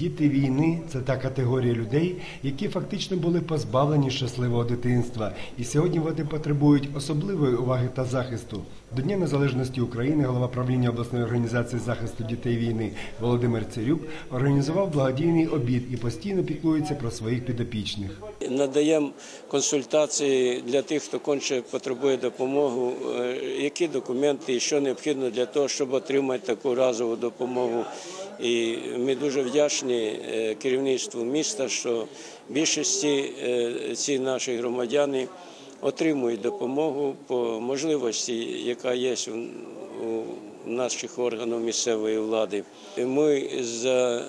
Діти війни це та категорія людей, які фактично були позбавлені щасливого дитинства, і сьогодні вони потребують особливої уваги та захисту. До Дня Незалежності України голова правління обласної організації захисту дітей війни Володимир Цирюк організував благодійний обід і постійно піклується про своїх підопічних. Надаємо консультації для тих, хто конче потребує допомоги, е, які документи і що необхідно для того, щоб отримати таку разову допомогу. І ми дуже вдячні е, керівництву міста, що більшості е, ці наші громадяни отримують допомогу по можливості, яка є у наших органів місцевої влади. Ми за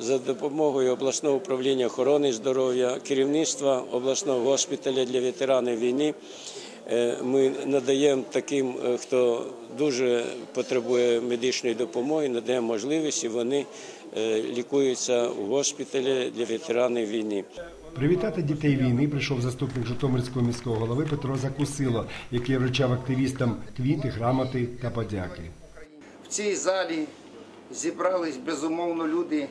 за допомогою обласного управління охорони здоров'я, керівництва обласного госпіталя для ветеранів війни. Е, Ми надаємо таким, е, хто дуже потребує медичної допомоги, надаємо можливість і вони е, лікуються у госпіталі для ветеранів війни. Привітати дітей війни прийшов заступник Житомирського міського голови Петро Закусило, який вручав активістам квіти, грамоти та подяки. В цій залі зібрались безумовно люди,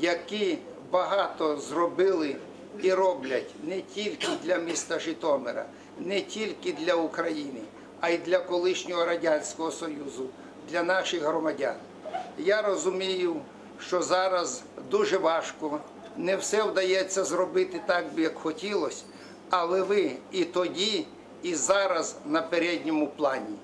які багато зробили і роблять не тільки для міста Житомира, не тільки для України, а й для колишнього Радянського Союзу, для наших громадян. Я розумію, що зараз дуже важко, не все вдається зробити так, як хотілося, але ви і тоді, і зараз на передньому плані.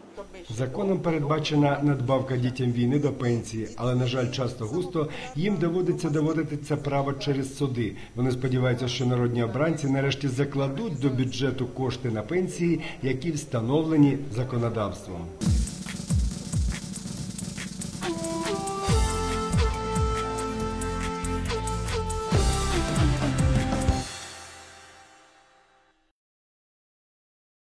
Законом передбачена надбавка дітям війни до пенсії, але на жаль, часто густо їм доводиться доводити це право через суди. Вони сподіваються, що народні обранці нарешті закладуть до бюджету кошти на пенсії, які встановлені законодавством.